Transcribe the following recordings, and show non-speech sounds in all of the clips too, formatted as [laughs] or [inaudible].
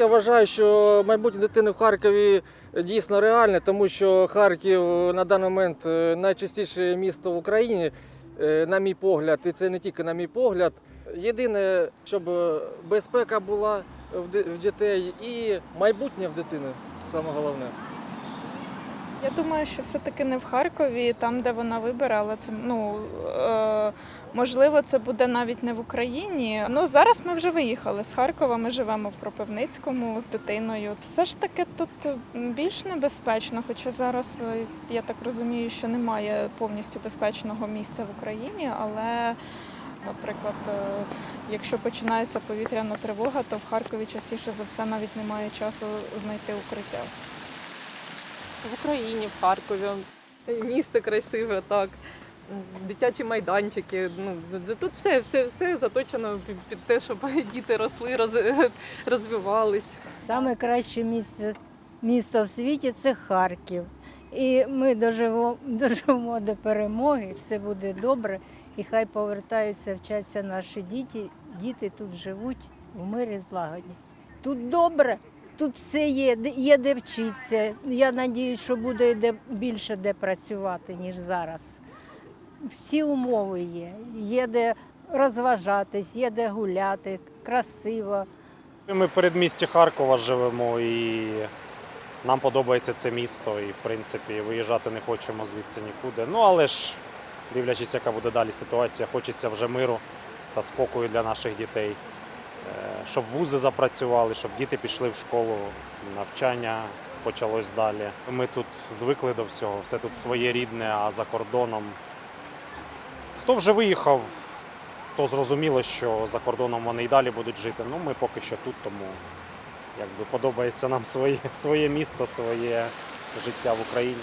Я вважаю, що майбутнє дитини в Харкові дійсно реальне, тому що Харків на даний момент е, найчастіше місто в Україні, е, на мій погляд, і це не тільки на мій погляд. Єдине, щоб безпека була в дітей і майбутнє в дитини саме головне. Я думаю, що все-таки не в Харкові, там, де вона вибере, але це ну е, можливо, це буде навіть не в Україні. Ну зараз ми вже виїхали з Харкова. Ми живемо в Кропивницькому з дитиною. Все ж таки тут більш небезпечно, хоча зараз е, я так розумію, що немає повністю безпечного місця в Україні, але. Наприклад, е, якщо починається повітряна тривога, то в Харкові частіше за все навіть немає часу знайти укриття. В Україні, в Харкові. Місто красиве, так. Дитячі майданчики. Ну, тут все, все, все заточено під, те, щоб [laughs] діти росли, роз, розвивались. Саме краще місце, місто в світі це Харків. І ми доживемо, [laughs] доживемо до перемоги, все буде добре, і хай повертаються, вчаться наші діти. Діти тут живуть в мирі злагоді. Тут добре, тут все є, є де вчитися. Я сподіваюся, що буде де більше де працювати, ніж зараз. Всі умови є. Є де розважатись, є де гуляти, красиво. Ми передмісті Харкова живемо і нам подобається це місто, і в принципі виїжджати не хочемо звідси нікуди. Ну але ж, дивлячись, яка буде далі ситуація, хочеться вже миру та спокою для наших дітей, Е, щоб вузи запрацювали, щоб діти пішли в школу, навчання почалось далі. Ми тут звикли до всього, все тут своє рідне, а за кордоном. Хто вже виїхав, то зрозуміло, що за кордоном вони і далі будуть жити. Ну, ми поки що тут, тому якби подобається нам своє, своє місто, своє життя в Україні.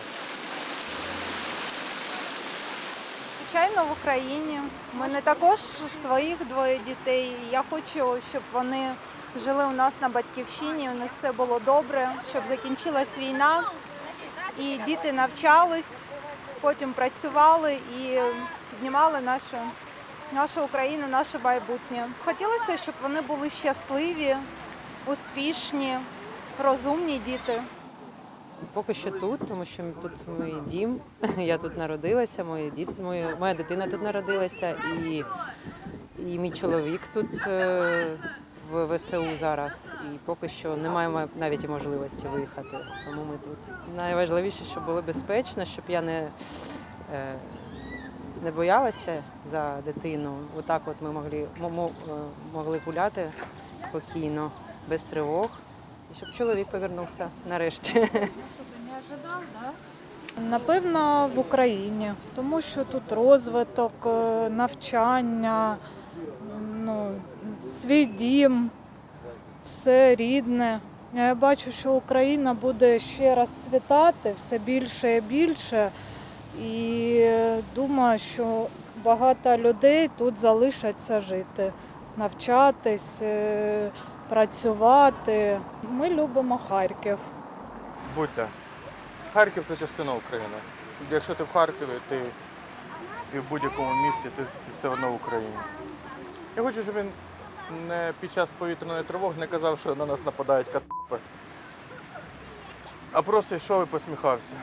Звичайно, в Україні. У мене також своїх двоє дітей. Я хочу, щоб вони жили у нас на батьківщині, у них все було добре, щоб закінчилась війна, і діти навчались, потім працювали і піднімали нашу, нашу Україну, наше майбутнє. Хотілося, щоб вони були щасливі, успішні, розумні діти. Поки що тут, тому що тут мій дім. [laughs] Я тут народилася, мої діт, моя, моя дитина тут народилася, і, і мій чоловік тут е, в ВСУ зараз. І поки що не маємо навіть можливості виїхати. Тому ми тут. Найважливіше, щоб було безпечно, щоб я не, е, не боялася за дитину. Отак от ми могли, мо- мо- е, могли гуляти спокійно, без тривог. І щоб чоловік повернувся нарешті. [laughs] Напевно, в Україні, тому що тут розвиток, е, навчання, ну, свій дім, все рідне. Я бачу, що Україна буде ще розцвітати все більше і більше. І думаю, що багато людей тут залишаться жити, навчатись, е, працювати. Ми любимо Харків. Будьте. Харків це частина України. Якщо ти в Харкові, ти і в будь-якому місці, ти, ти все одно в Україні. Я хочу, щоб він не під час повітряної тривоги не казав, що на нас нападають кацапи, а просто йшов і посміхався.